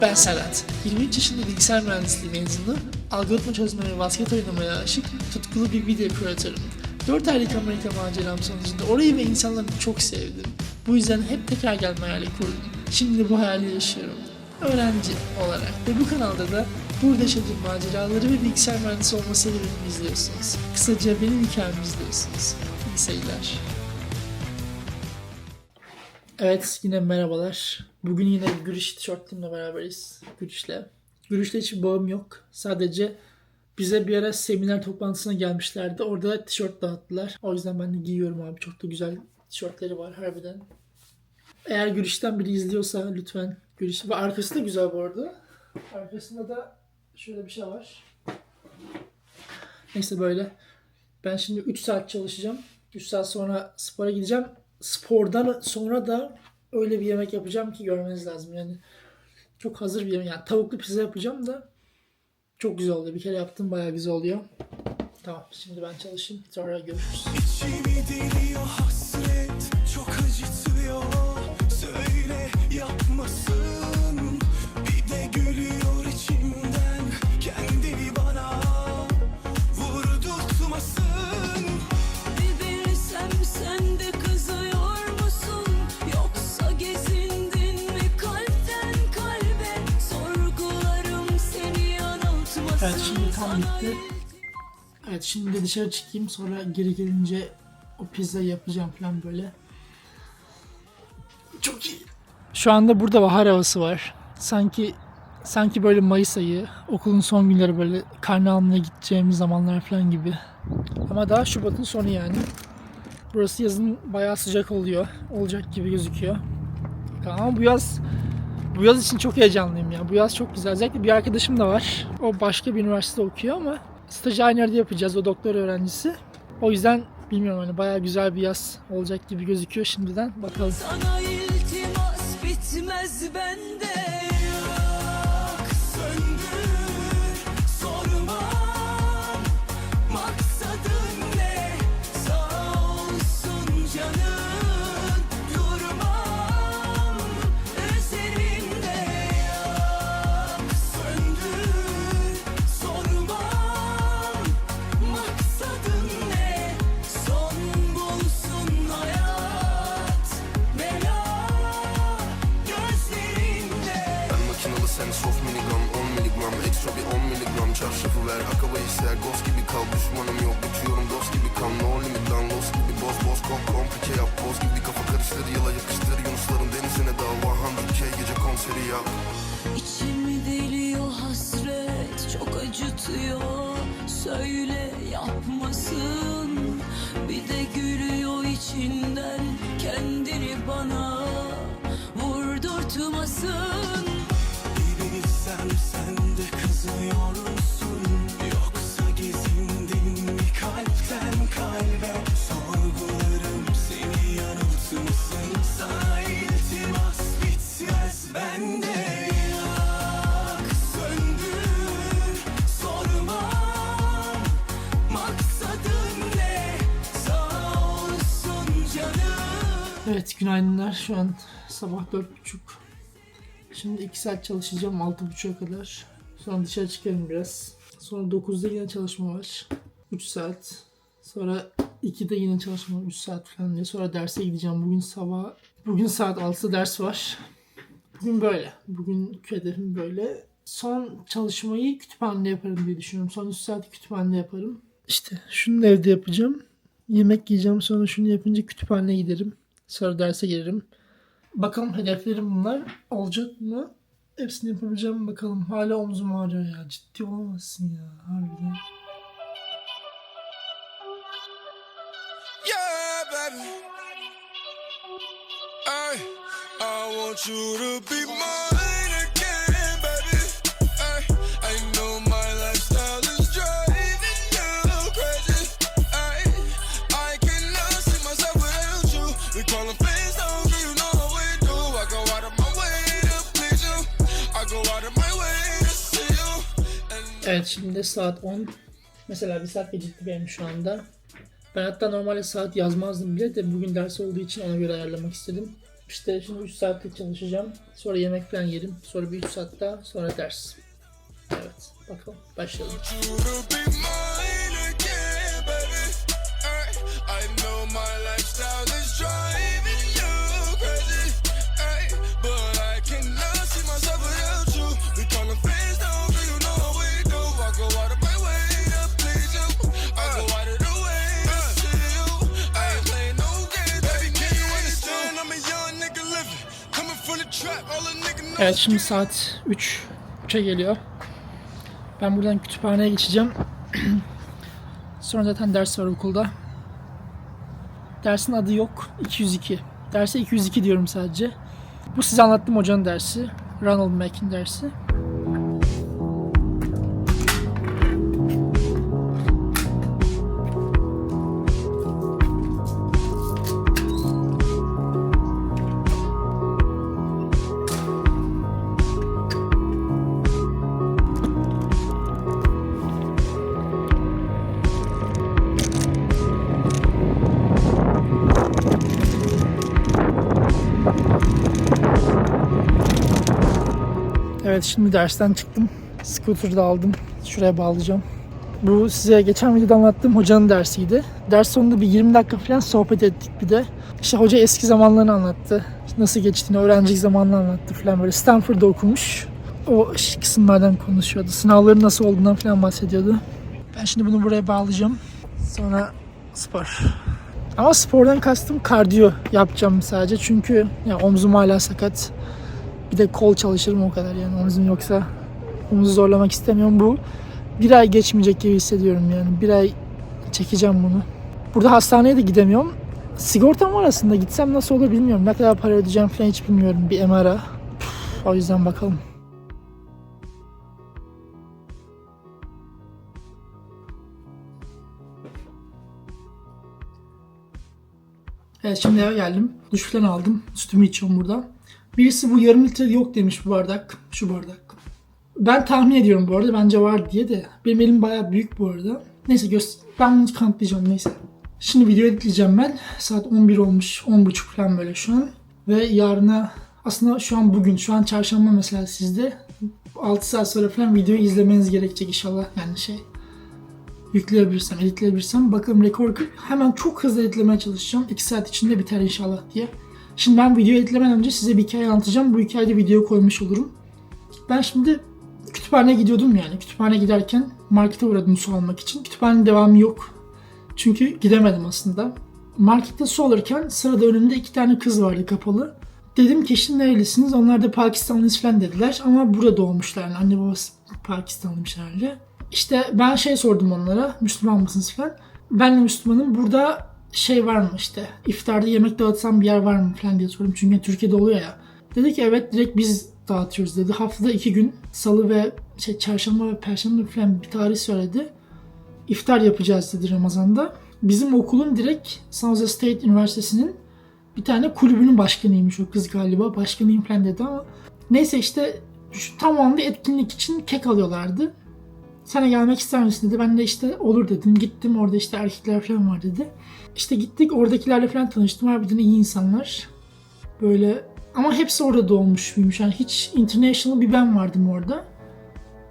Ben Serhat. 23 yaşında bilgisayar mühendisliği mezunu, algoritma çözmeye ve basket oynamaya aşık, tutkulu bir video kreatörüm. 4 aylık Amerika maceram sonucunda orayı ve insanları çok sevdim. Bu yüzden hep tekrar gelme hayali kurdum. Şimdi bu hayali yaşıyorum. Öğrenci olarak ve bu kanalda da burada yaşadığım maceraları ve bilgisayar mühendisi olma serüvenimi izliyorsunuz. Kısaca benim hikayemi izliyorsunuz. İyi seyirler. Evet yine merhabalar. Bugün yine Gürüş tişörtümle beraberiz. Gürüş'le. Gürüş'le hiçbir bağım yok. Sadece bize bir ara seminer toplantısına gelmişlerdi. Orada tişört dağıttılar. O yüzden ben de giyiyorum abi. Çok da güzel tişörtleri var harbiden. Eğer Gürüş'ten biri izliyorsa lütfen Gürüş. Ve arkası da güzel bu arada. Arkasında da şöyle bir şey var. Neyse böyle. Ben şimdi 3 saat çalışacağım. 3 saat sonra spora gideceğim. Spordan sonra da öyle bir yemek yapacağım ki görmeniz lazım. Yani çok hazır bir yemek. Yani tavuklu pizza yapacağım da çok güzel oluyor. Bir kere yaptım bayağı güzel oluyor. Tamam şimdi ben çalışayım. Sonra görüşürüz. İçimi deliyor hasret çok acıtıyor Söyle yapmasın Evet şimdi tam bitti. Evet şimdi de dışarı çıkayım sonra geri gelince o pizzayı yapacağım falan böyle. Çok iyi. Şu anda burada bahar havası var. Sanki sanki böyle Mayıs ayı, okulun son günleri böyle karne almaya gideceğimiz zamanlar falan gibi. Ama daha Şubat'ın sonu yani. Burası yazın bayağı sıcak oluyor. Olacak gibi gözüküyor. Ama bu yaz bu yaz için çok heyecanlıyım ya. Bu yaz çok güzel. Özellikle bir arkadaşım da var. O başka bir üniversitede okuyor ama stajı aynı yerde yapacağız. O doktor öğrencisi. O yüzden bilmiyorum hani bayağı güzel bir yaz olacak gibi gözüküyor şimdiden. Bakalım. Sana ser Ghost gibi kal düşmanım yok Uçuyorum dost gibi kal. No limit lan Lost gibi boz boz kom komplike yap. Boz gibi kafa karıştır yıla yapıştır Yunusların denizine dal 100k gece konseri yap. İçimi deliyor hasret çok acıtıyor. Söyle yapmasın bir de gülüyor içinden. Kendini bana vurdurtmasın. Bir bilsem sen de kızıyor Evet günaydınlar. Şu an sabah 4.30. Şimdi 2 saat çalışacağım 6.30'a kadar. Sonra dışarı çıkarım biraz. Sonra 9'da yine çalışma var. 3 saat. Sonra 2'de yine çalışma var 3 saat falan diye. Sonra derse gideceğim. Bugün sabah bugün saat 6'da ders var. Bugün böyle. Bugünkü hedefim böyle. Son çalışmayı kütüphanede yaparım diye düşünüyorum. Son 3 saat kütüphanede yaparım. İşte şunu evde yapacağım. Yemek yiyeceğim sonra şunu yapınca kütüphaneye giderim. Sonra derse girerim. Bakalım hedeflerim bunlar. Olacak mı? Hepsini yapabileceğim bakalım. Hala omzum ağrıyor ya. Ciddi olamazsın ya. Harbiden. I want you to be mine call them friends, don't you know how we do. I go out of my way to please you. I go out of my way to see you. Evet şimdi saat 10. Mesela bir saat gecikti benim şu anda. Ben hatta normalde saat yazmazdım bile de bugün ders olduğu için ona göre ayarlamak istedim. İşte şimdi 3 saatlik çalışacağım. Sonra yemek falan yerim. Sonra bir 3 saat daha. Sonra ders. Evet. Bakalım. Başlayalım. Evet şimdi saat 3. 3'e geliyor. Ben buradan kütüphaneye geçeceğim. Sonra zaten ders var okulda. Dersin adı yok. 202. Derse 202 diyorum sadece. Bu size anlattım hocanın dersi. Ronald Mack'in dersi. Evet şimdi dersten çıktım. Scooter'ı da aldım. Şuraya bağlayacağım. Bu size geçen videoda anlattığım hocanın dersiydi. Ders sonunda bir 20 dakika falan sohbet ettik bir de. İşte hoca eski zamanlarını anlattı. Nasıl geçtiğini, öğrencilik zamanını anlattı falan böyle. Stanford'da okumuş. O kısımlardan konuşuyordu. Sınavların nasıl olduğundan falan bahsediyordu. Ben şimdi bunu buraya bağlayacağım. Sonra spor. Ama spordan kastım kardiyo yapacağım sadece. Çünkü ya omzum hala sakat. Bir de kol çalışırım o kadar yani omzum yoksa omuzu zorlamak istemiyorum. Bu bir ay geçmeyecek gibi hissediyorum yani. Bir ay çekeceğim bunu. Burada hastaneye de gidemiyorum. Sigortam var aslında. Gitsem nasıl olur bilmiyorum. Ne kadar para ödeyeceğim falan hiç bilmiyorum. Bir MR'a. O yüzden bakalım. Evet şimdi eve geldim. Duş falan aldım. Sütümü içiyorum burada. Birisi bu yarım litre yok demiş bu bardak. Şu bardak. Ben tahmin ediyorum bu arada. Bence var diye de. Benim elim bayağı büyük bu arada. Neyse göster. Ben bunu kanıtlayacağım neyse. Şimdi video editleyeceğim ben. Saat 11 olmuş. 10.30 falan böyle şu an. Ve yarına aslında şu an bugün. Şu an çarşamba mesela sizde. 6 saat sonra falan videoyu izlemeniz gerekecek inşallah. Yani şey yükleyebilirsem, editleyebilirsem. Bakalım rekor hemen çok hızlı editlemeye çalışacağım. 2 saat içinde biter inşallah diye. Şimdi ben video editlemeden önce size bir hikaye anlatacağım. Bu hikayede video koymuş olurum. Ben şimdi kütüphaneye gidiyordum yani. Kütüphaneye giderken markete uğradım su almak için. Kütüphanenin devamı yok. Çünkü gidemedim aslında. Markette su alırken sırada önümde iki tane kız vardı kapalı. Dedim ki şimdi nerelisiniz? Onlar da Pakistanlıyız falan dediler. Ama burada doğmuşlar. Yani anne babası Pakistanlıymış herhalde. İşte ben şey sordum onlara. Müslüman mısınız falan. Ben de Müslümanım. Burada şey var mı işte. iftarda yemek dağıtsam bir yer var mı falan diye sordum. Çünkü Türkiye'de oluyor ya. Dedi ki evet direkt biz dağıtıyoruz dedi. Haftada iki gün salı ve şey, çarşamba ve perşembe falan bir tarih söyledi. İftar yapacağız dedi Ramazan'da. Bizim okulun direkt San Jose State Üniversitesi'nin bir tane kulübünün başkanıymış o kız galiba. Başkanıyım falan dedi ama. Neyse işte şu tam o anda etkinlik için kek alıyorlardı. Sana gelmek ister misin dedi. Ben de işte olur dedim. Gittim orada işte erkekler falan var dedi. İşte gittik oradakilerle falan tanıştım. Harbiden iyi insanlar. Böyle ama hepsi orada doğmuş büyümüş. Yani hiç international bir ben vardım orada.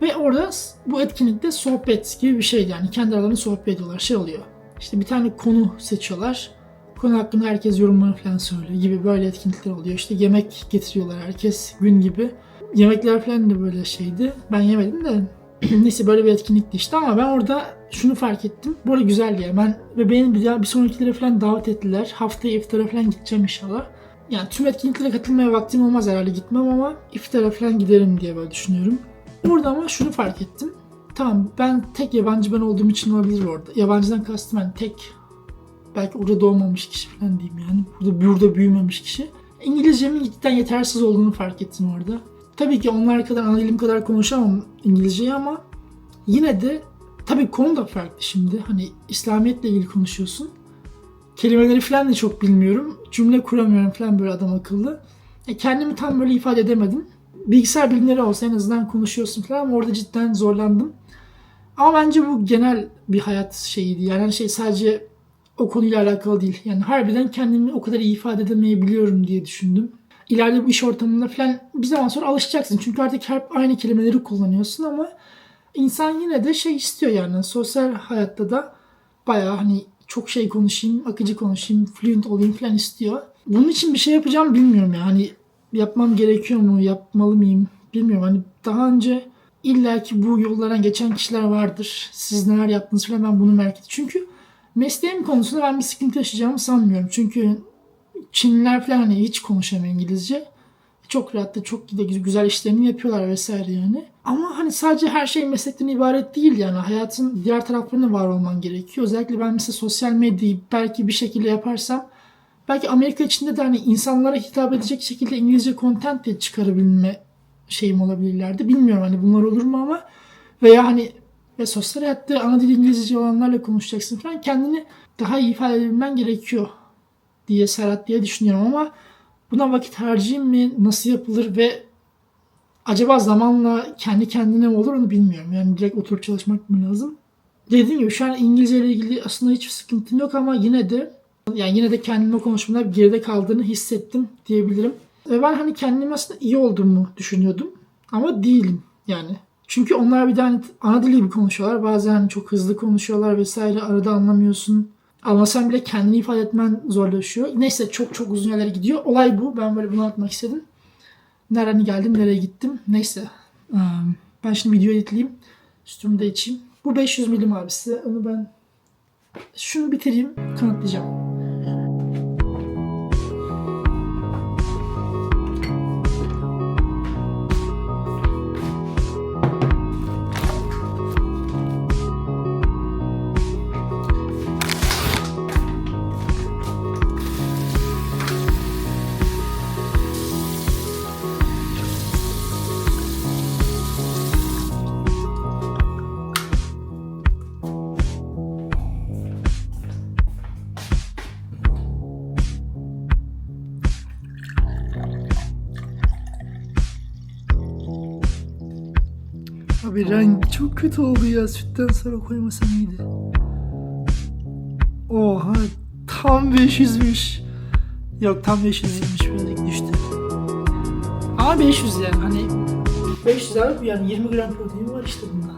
Ve orada bu etkinlikte sohbet gibi bir şeydi. Yani kendi aralarında sohbet ediyorlar. Şey oluyor. İşte bir tane konu seçiyorlar. Konu hakkında herkes yorumlarını falan söylüyor gibi böyle etkinlikler oluyor. İşte yemek getiriyorlar herkes gün gibi. Yemekler falan da böyle şeydi. Ben yemedim de neyse böyle bir etkinlikti işte ama ben orada şunu fark ettim. Bu arada güzeldi ya. Ben ve beni bir daha bir sonrakilere falan davet ettiler. Haftaya iftara falan gideceğim inşallah. Yani tüm etkinliklere katılmaya vaktim olmaz herhalde gitmem ama iftara falan giderim diye böyle düşünüyorum. Orada ama şunu fark ettim. Tamam ben tek yabancı ben olduğum için olabilir orada. Yabancıdan kastım hani tek belki orada doğmamış kişi falan diyeyim yani. Burada, burada büyümemiş kişi. İngilizcemin cidden yetersiz olduğunu fark ettim orada. Tabii ki onlar kadar ana dilim kadar konuşamam İngilizceyi ama yine de tabii konu da farklı şimdi. Hani İslamiyetle ilgili konuşuyorsun. Kelimeleri falan da çok bilmiyorum. Cümle kuramıyorum falan böyle adam akıllı. E, kendimi tam böyle ifade edemedim. Bilgisayar bilimleri olsa en azından konuşuyorsun falan ama orada cidden zorlandım. Ama bence bu genel bir hayat şeyiydi. Yani hani şey sadece o konuyla alakalı değil. Yani harbiden kendimi o kadar iyi ifade edemeyebiliyorum diye düşündüm. İleride bu iş ortamında falan bir zaman sonra alışacaksın. Çünkü artık hep aynı kelimeleri kullanıyorsun ama insan yine de şey istiyor yani sosyal hayatta da bayağı hani çok şey konuşayım, akıcı konuşayım, fluent olayım falan istiyor. Bunun için bir şey yapacağım bilmiyorum yani. Yapmam gerekiyor mu, yapmalı mıyım bilmiyorum. Hani daha önce illaki bu yollardan geçen kişiler vardır. Siz neler yaptınız falan ben bunu merak ettim. Çünkü mesleğim konusunda ben bir sıkıntı yaşayacağımı sanmıyorum. Çünkü Çinliler falan hani hiç konuşamıyor İngilizce. Çok rahat da çok da güzel işlerini yapıyorlar vesaire yani. Ama hani sadece her şey meslekten ibaret değil yani. Hayatın diğer taraflarına var olman gerekiyor. Özellikle ben mesela sosyal medyayı belki bir şekilde yaparsam belki Amerika içinde de hani insanlara hitap edecek şekilde İngilizce content de çıkarabilme şeyim olabilirlerdi. Bilmiyorum hani bunlar olur mu ama veya hani ve sosyal hayatta ana dil İngilizce olanlarla konuşacaksın falan kendini daha iyi ifade edebilmen gerekiyor diye Serhat diye düşünüyorum ama buna vakit harcayayım mı? Nasıl yapılır ve acaba zamanla kendi kendine mi olur onu bilmiyorum. Yani direkt oturup çalışmak mı lazım? Dediğim gibi şu an İngilizce ile ilgili aslında hiçbir sıkıntım yok ama yine de yani yine de kendime konuşmada geride kaldığını hissettim diyebilirim. Ve ben hani kendim aslında iyi olduğumu düşünüyordum. Ama değilim yani. Çünkü onlar bir de hani ana dili gibi konuşuyorlar. Bazen çok hızlı konuşuyorlar vesaire. Arada anlamıyorsun. Anlasan bile kendini ifade etmen zorlaşıyor. Neyse çok çok uzun yerlere gidiyor. Olay bu. Ben böyle bunu anlatmak istedim. Nereden geldim, nereye gittim. Neyse. Ben şimdi video editleyeyim. Üstümü de içeyim. Bu 500 milim abisi. Onu ben şunu bitireyim. Kanıtlayacağım. Abi renk çok kötü oldu ya. Sütten sonra koymasam iyiydi. Oha tam 500'müş. Yok tam 500 değilmiş birazcık düştü. Ama 500 yani hani 500 abi yani 20 gram protein var işte bunda.